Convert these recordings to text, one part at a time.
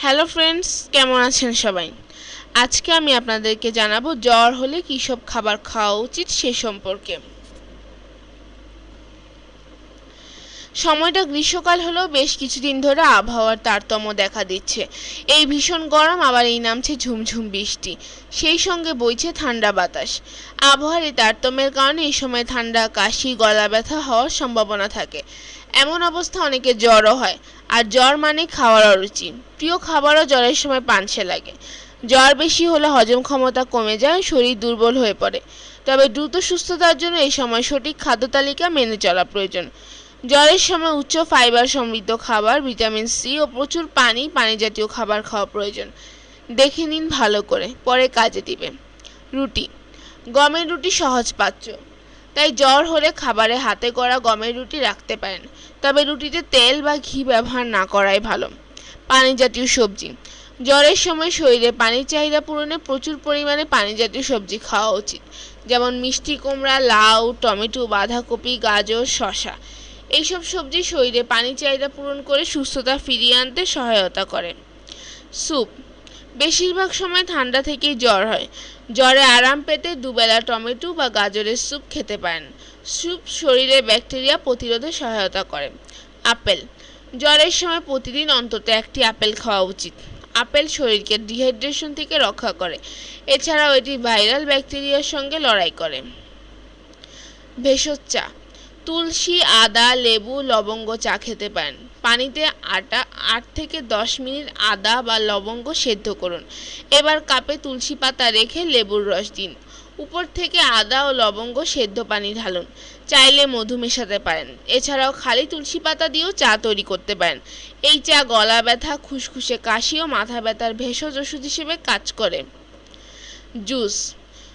Hello friends কেমন আছেন সবাই? আজকে আমি আপনাদেরকে জানাব জ্বর হলে কী সব খাবার খাওয়া উচিত সে সম্পর্কে। সময়টা গ্রীষ্মকাল হলেও বেশ কিছুদিন ধরে আবহাওয়ার তারতম্য দেখা দিচ্ছে। এই ভীষণ গরম আবার এই নামছে ঝুমঝুম বৃষ্টি। সেই সঙ্গে বইছে ঠান্ডা বাতাস। আবহাওয়ার এই তারতম্যের কারণে এই সময় ঠান্ডা, কাশি, গলা ব্যথা হওয়ার সম্ভাবনা থাকে। এমন অবস্থা অনেকে জ্বরও হয়। আর জ্বর মানে খাওয়ার অরুচি। প্রিয় খাবারও জ্বরের সময় পানসে লাগে। জ্বর বেশি হলে হজম ক্ষমতা কমে যায় শরীর দুর্বল হয়ে পড়ে। তবে দ্রুত সুস্থতার জন্য এই সময় সঠিক খাদ্য তালিকা মেনে চলা প্রয়োজন। জ্বরের সময় উচ্চ ফাইবার সমৃদ্ধ খাবার, ভিটামিন সি ও প্রচুর পানি পানি জাতীয় খাবার খাওয়া প্রয়োজন। দেখে নিন ভালো করে, পরে কাজে দিবে। রুটি। গমের রুটি সহজ পাচ্য তাই জ্বর হলে খাবারে হাতে করা গমের রুটি রাখতে পারেন। তবে রুটিতে তেল বা ঘি ব্যবহার না করাই ভালো। পানি জাতীয় সবজি। জ্বরের সময় শরীরে পানির চাহিদা পূরণে প্রচুর পরিমাণে পানি জাতীয় সবজি খাওয়া উচিত। যেমন মিষ্টি কুমড়া, লাউ, টমেটো, বাঁধাকপি, গাজর শশা এইসব সবজি শরীরে পানির চাহিদা পূরণ করে সুস্থতা ফিরিয়ে আনতে সহায়তা করে। স্যুপ। বেশিরভাগ সময় ঠান্ডা থেকেই জ্বর হয়। জ্বরে আরাম পেতে দুবেলা টমেটো বা গাজরের স্যুপ খেতে পারেন। স্যুপ শরীরে ব্যাকটেরিয়া প্রতিরোধে সহায়তা করে। আপেল। জ্বরের সময় প্রতিদিন অন্তত একটি আপেল খাওয়া উচিত। আপেল শরীরকে ডিহাইড্রেশন থেকে রক্ষা করে। এছাড়াও এটি ভাইরাল ব্যাকটেরিয়ার সঙ্গে লড়াই করে। ভেষজ চা। তুলসী, আদা, লেবু, লবঙ্গ চা খেতে পারেন। পানিতে আটা আট থেকে দশ মিনিট আদা বা লবঙ্গ সেদ্ধ করুন। এবার কাপে তুলসী পাতা রেখে লেবুর রস দিন। উপর থেকে আদা ও লবঙ্গ সেদ্ধ পানি ঢালুন। চাইলে মধু মেশাতে পারেন। এছাড়াও খালি তুলসী পাতা দিয়েও চা তৈরি করতে পারেন। এই চা গলা ব্যথা, খুসখুসে কাশি ও মাথা ব্যথার ভেষজ ওষুধ হিসেবে কাজ করে। জুস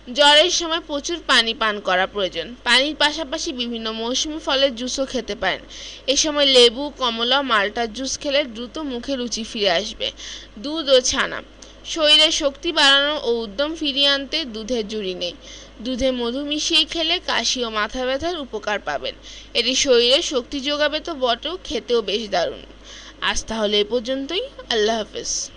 জ্বরের সময় প্রচুর পানি পান করা প্রয়োজন। পানির পাশাপাশি বিভিন্ন মৌসুমি ফলের জুসও খেতে পারেন। এ সময় লেবু, কমলা মাল্টার জুস খেলে দ্রুত মুখে রুচি ফিরে আসবে। দুধ ও ছানা। শরীরে শক্তি বাড়ানো ও উদ্যম ফিরিয়ে আনতে দুধের জুড়ি নেই। দুধে মধু মিশিয়ে খেলে কাশি ও মাথা ব্যথার উপকার পাবেন। এটি শরীরে শক্তি যোগাবে তো বটেও, খেতেও বেশ দারুণ। আজ তাহলে এ পর্যন্তই। আল্লাহ হাফেজ।